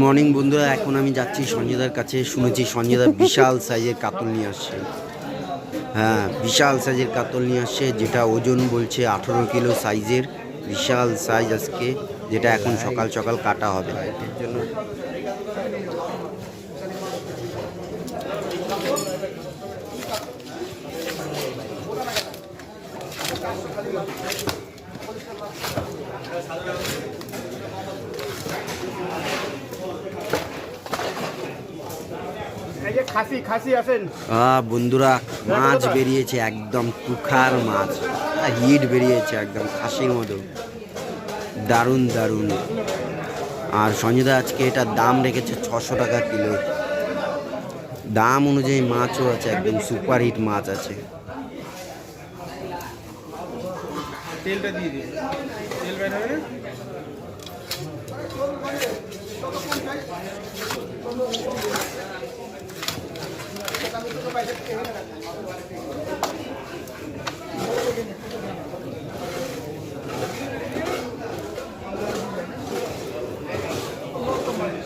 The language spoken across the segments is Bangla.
মর্নিং বন্ধুরা, এখন আমি যাচ্ছি সঞ্জয়দার কাছে। শুনেছি সঞ্জয়দা বিশাল সাইজের কাতল নিয়ে আসছে। হ্যাঁ বিশাল সাইজের কাতল নিয়ে আসছে, যেটা ওজন বলছে আঠেরো কিলো সাইজের। বিশাল সাইজ আজকে, যেটা এখন সকাল সকাল কাটা হবে। এর জন্য বন্ধুরা মাছ বেরিয়েছে একদম তুখার মাছ। হিট বেরিয়েছে একদম খাসির মতো। দারুণ দারুণ। আর সঞ্জয়দা আজকে এটার দাম রেখেছে ছশো টাকা কিলো। দাম অনুযায়ী মাছও আছে একদম সুপার হিট মাছ আছে। তেলটা দিয়ে দিন। তেল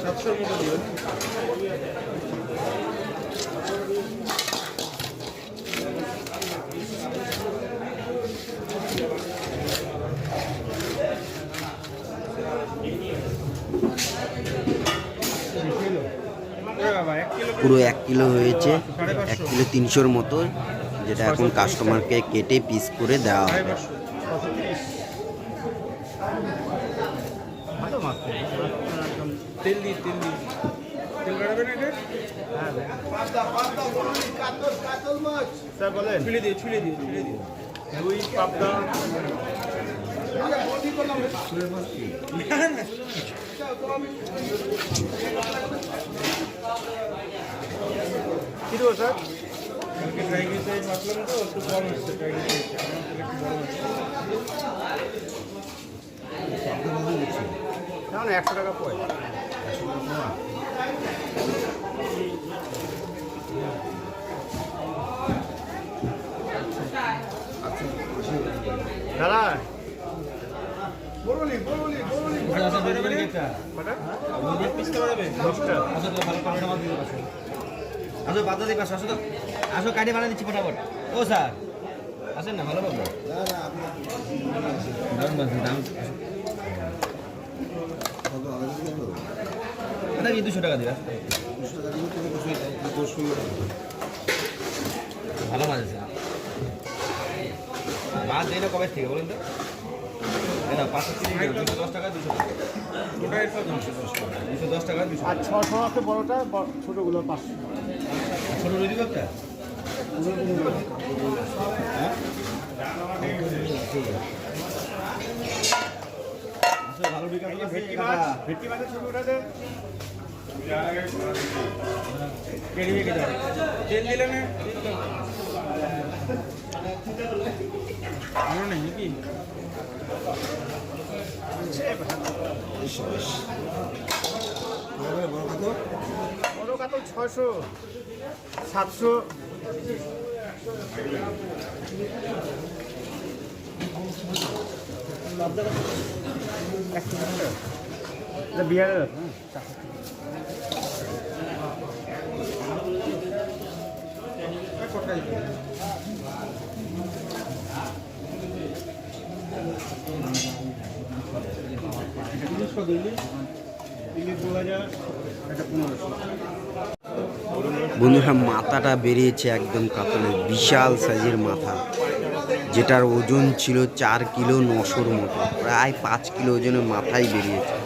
সাতশোর মতো দিবেন ওরে বাবা এক কিলো পুরো এক কিলো হয়েছে, এক কিলো তিনশোর মতো, যেটা এখন কাস্টমারকে কেটে পিস করে দেওয়া হবে। দিও ছুলে দিও রুই পাবদা না, না, কি দেবো স্যার একশো টাকা পয় দাদা আসো বাদ দিই পাশে আসো তো আসো কাটি বানিয়ে দিচ্ছি ফটাফট ও স্যার আসেন না ভালো পাবো দাম দুশো টাকা দিবা ভালো মাছ আছে মাছ দেয় না কবে থেকে বলুন তো পাঁচশো তিরিশ দুশো দশ টাকা দুশো টাকা। দুশো দশ টাকা দুশো আর ছশো আছে বড়টা ছোটগুলো পাঁচশো। ছোটো রুটি একটা ভালো বিকাশ ভেটকি মাছ? ভেটকি মাছের ছোটটা দে। কেড়ে রেখে যাও তেল দিলে না? নেই নাকি বড় কাতল ছয়শো সাতশো বিহারের তিনশো দিল্লি ইলিশ দু হাজার। পনেরোশো বন্ধুরা মাথাটা বেরিয়েছে একদম কাতলের বিশাল সাইজের মাথা, যেটার ওজন ছিল চার কিলো নশোর মতো, প্রায় পাঁচ কিলো ওজনের মাথাই বেরিয়েছে,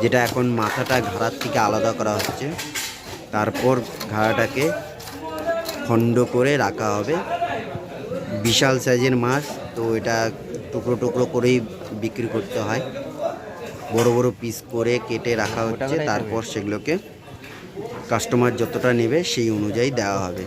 যেটা এখন মাথাটা ঘাড়ার থেকে আলাদা করা হচ্ছে। তারপর ঘাড়াটাকে খণ্ড করে রাখা হবে, বিশাল সাইজের মাছ, তো এটা টুকরো টুকরো করেই বিক্রি করতে হয়। বড় বড় পিস করে কেটে রাখা হচ্ছে তারপর সেগুলোকে কাস্টমার যতটা নেবে সেই অনুযায়ী দেওয়া হবে।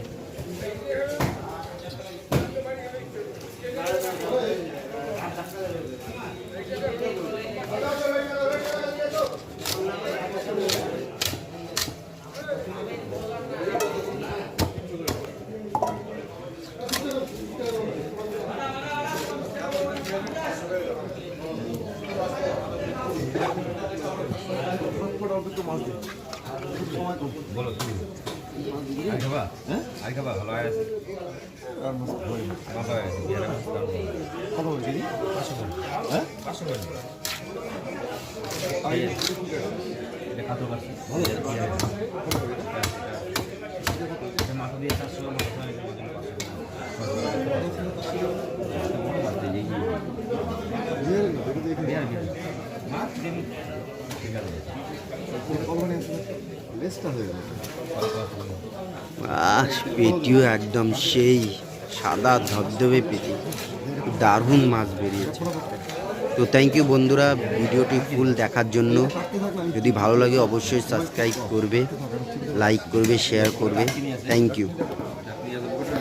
বলো তুমি। আর খাবা? হ্যাঁ? আর খাবা? ভালো আছে মাথা হয়ে গেছে বিয়ারে মাছ দাম বলো। করে হ্যাঁ? পারছে এটা মাথা দিয়ে চারশো মাথা পেটিও একদম সেই সাদা ধবধবে পেটি। দারুণ মাছ বেরিয়েছে। তো থ্যাংক ইউ বন্ধুরা ভিডিওটি ফুল দেখার জন্য। যদি ভালো লাগে অবশ্যই সাবস্ক্রাইব করবে লাইক করবে শেয়ার করবে। Thank you